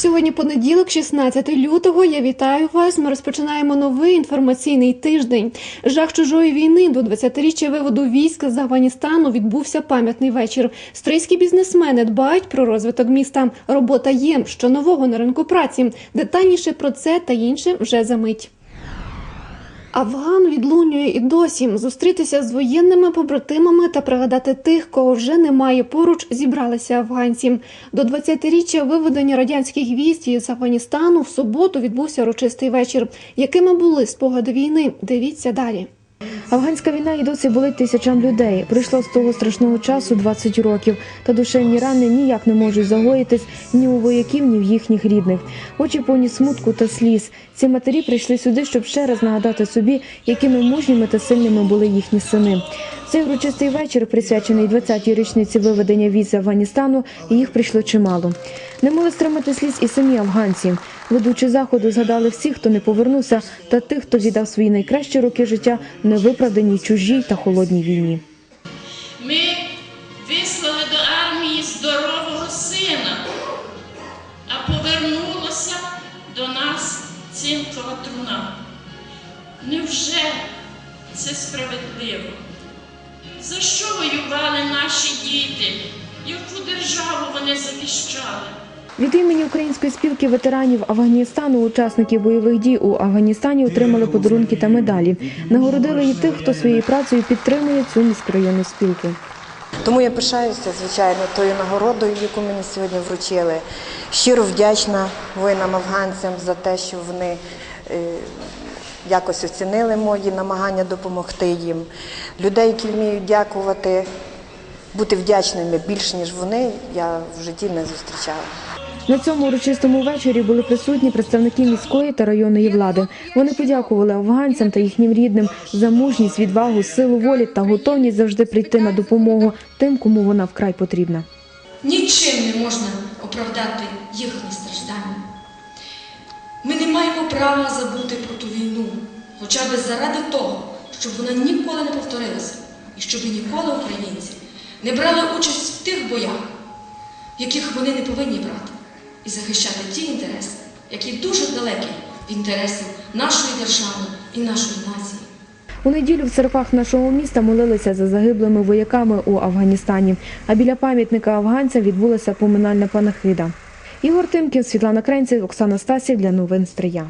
Сьогодні понеділок, 16 лютого. Я вітаю вас. Ми розпочинаємо новий інформаційний тиждень. Жах чужої війни до 20-річчя виводу військ з Афганістану відбувся пам'ятний вечір. Стрийські бізнесмени дбають про розвиток міста. Робота є, що нового на ринку праці. Детальніше про це та інше вже за мить. Афган відлунює і досі зустрітися з воєнними побратимами та пригадати тих, кого вже немає поруч, зібралися афганці. До 20-річчя виведення радянських військ із Афганістану в суботу відбувся урочистий вечір. Якими були спогади війни? Дивіться далі. Афганська війна і досі болить тисячам людей. Прийшло з того страшного часу 20 років, та душевні рани ніяк не можуть загоїтись ні у вояків, ні в їхніх рідних. Очі повні смутку та сліз. Ці матері прийшли сюди, щоб ще раз нагадати собі, якими мужніми та сильними були їхні сини. Цей урочистий вечір, присвячений 20-й річниці виведення військ з Афганістану, їх прийшло чимало. Не могли стримати сліз і самі афганці. Ведучі заходу згадали всіх, хто не повернувся, та тих, хто віддав свої найкращі роки життя невиправданій чужій та холодній війні. Ми вислали до армії здорового сина, а повернулася до нас цинкова труна. Невже це справедливо? За що воювали наші діти? Яку державу вони захищали? Від імені української спілки ветеранів Афганістану учасників бойових дій у Афганістані отримали подарунки та медалі. Нагородили і тих, хто своєю працею підтримує цю міськрайонну спілку. Тому я пишаюся, звичайно, тою нагородою, яку мені сьогодні вручили. Щиро вдячна воїнам-афганцям за те, що вони е, якось оцінили мої намагання допомогти їм. Людей, які вміють дякувати, бути вдячними більш, ніж вони, я в житті не зустрічала. На цьому урочистому вечорі були присутні представники міської та районної влади. Вони подякували афганцям та їхнім рідним за мужність, відвагу, силу волі та готовність завжди прийти на допомогу тим, кому вона вкрай потрібна. Нічим не можна оправдати їхні страждання. Маємо права забути про ту війну, хоча б заради того, щоб вона ніколи не повторилася, і щоб ніколи українці не брали участь в тих боях, яких вони не повинні брати, і захищати ті інтереси, які дуже далекі від інтересів нашої держави і нашої нації. У неділю в церквах нашого міста молилися за загиблими вояками у Афганістані. А біля пам'ятника афганцям відбулася поминальна панахида. Ігор Тимкін, Світлана Кренців, Оксана Стасів для новин Стрия.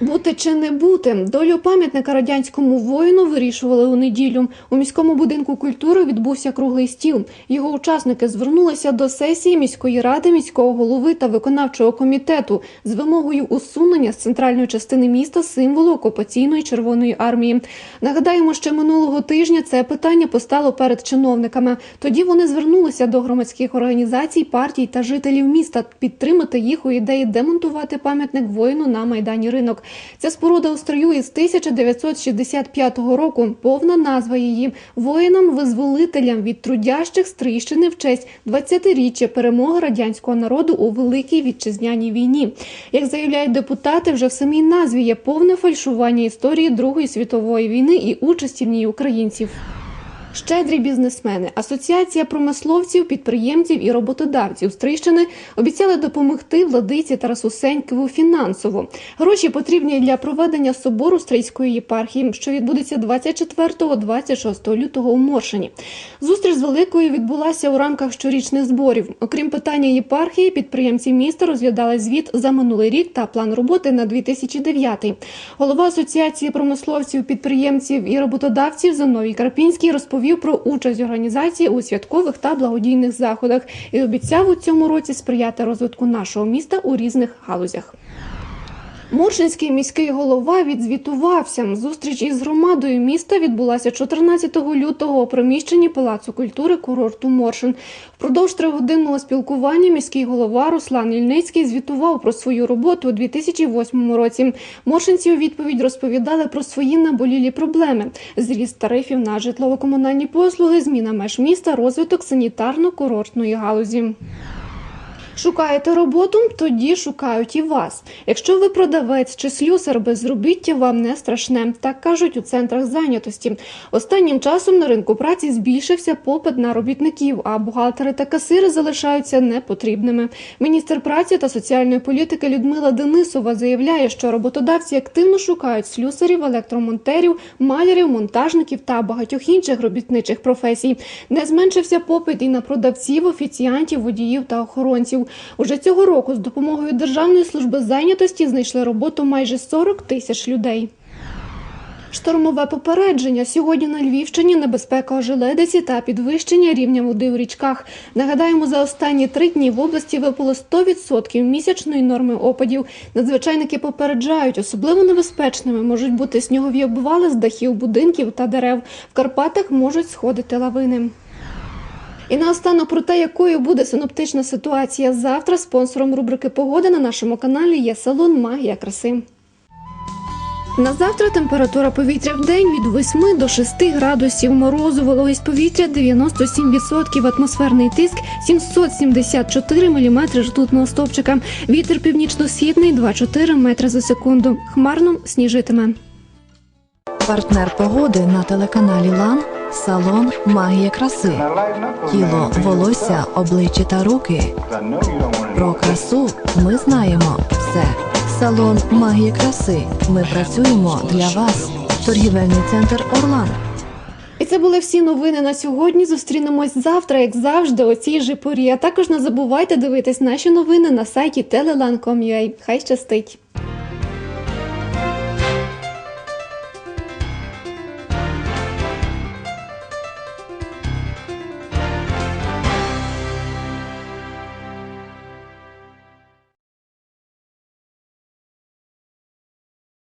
Бути чи не бути долю пам'ятника радянському воїну вирішували у неділю. У міському будинку культури відбувся круглий стіл. Його учасники звернулися до сесії міської ради, міського голови та виконавчого комітету з вимогою усунення з центральної частини міста символу окупаційної червоної армії. Нагадаємо, ще минулого тижня це питання постало перед чиновниками. Тоді вони звернулися до громадських організацій, партій та жителів міста підтримати їх у ідеї демонтувати пам'ятник воїну на майдані ринок. Ця споруда у строю із 1965 року. Повна назва її воїнам-визволителям від трудящих Стрийщини в честь 20-річчя перемоги радянського народу у великій вітчизняній війні. Як заявляють депутати, вже в самій назві є повне фальшування історії Другої світової війни і участі в ній українців. Щедрі бізнесмени, асоціація промисловців, підприємців і роботодавців Стрийщини обіцяли допомогти владиці Тарасу Сенькову фінансово. Гроші потрібні для проведення собору Стрийської єпархії, що відбудеться 24-26 лютого у Моршині. Зустріч з великою відбулася у рамках щорічних зборів. Окрім питання єпархії, підприємці міста розглядали звіт за минулий рік та план роботи на 2009. Голова асоціації промисловців, підприємців і роботодавців Зиновій Карпінський розповів про участь організації у святкових та благодійних заходах і обіцяв у цьому році сприяти розвитку нашого міста у різних галузях. Моршинський міський голова відзвітувався. Зустріч із громадою міста відбулася 14 лютого у приміщенні Палацу культури курорту Моршин. Впродовж тригодинного спілкування міський голова Руслан Ільницький звітував про свою роботу у 2008 році. Моршинці у відповідь розповідали про свої наболілі проблеми: зріст тарифів на житлово-комунальні послуги, зміна меж міста, розвиток санітарно-курортної галузі. Шукаєте роботу? Тоді шукають і вас. Якщо ви продавець чи слюсар, безробіття вам не страшне. Так кажуть у центрах зайнятості. Останнім часом на ринку праці збільшився попит на робітників, а бухгалтери та касири залишаються непотрібними. Міністр праці та соціальної політики Людмила Денисова заявляє, що роботодавці активно шукають слюсарів, електромонтерів, малярів, монтажників та багатьох інших робітничих професій. Не зменшився попит і на продавців, офіціантів, водіїв та охоронців. Уже цього року з допомогою Державної служби зайнятості знайшли роботу майже 40 тисяч людей. Штормове попередження сьогодні на Львівщині небезпека ожеледиці та підвищення рівня води у річках. Нагадаємо, за останні три дні в області випало 100% місячної норми опадів. Надзвичайники попереджають, особливо небезпечними можуть бути снігові обвали з дахів будинків та дерев. В Карпатах можуть сходити лавини. І наостанок про те, якою буде синоптична ситуація завтра. Спонсором рубрики Погода на нашому каналі є салон Магія краси. На завтра температура повітря в день від 8 до 6 градусів морозу, вологість повітря 97%, атмосферний тиск 774 мм ртутного стовпчика. Вітер північно-східний 2,4 метри за секунду. Хмарно сніжитиме. Партнер погоди на телеканалі Лан салон Магія краси. Тіло, волосся, обличчя та руки. Про красу ми знаємо все. Салон Магія краси. Ми працюємо для вас. Торгівельний центр Орлан. І це були всі новини на сьогодні. Зустрінемось завтра, як завжди, о цій же порі. А також не забувайте дивитись наші новини на сайті telelan.com.ua. Хай щастить!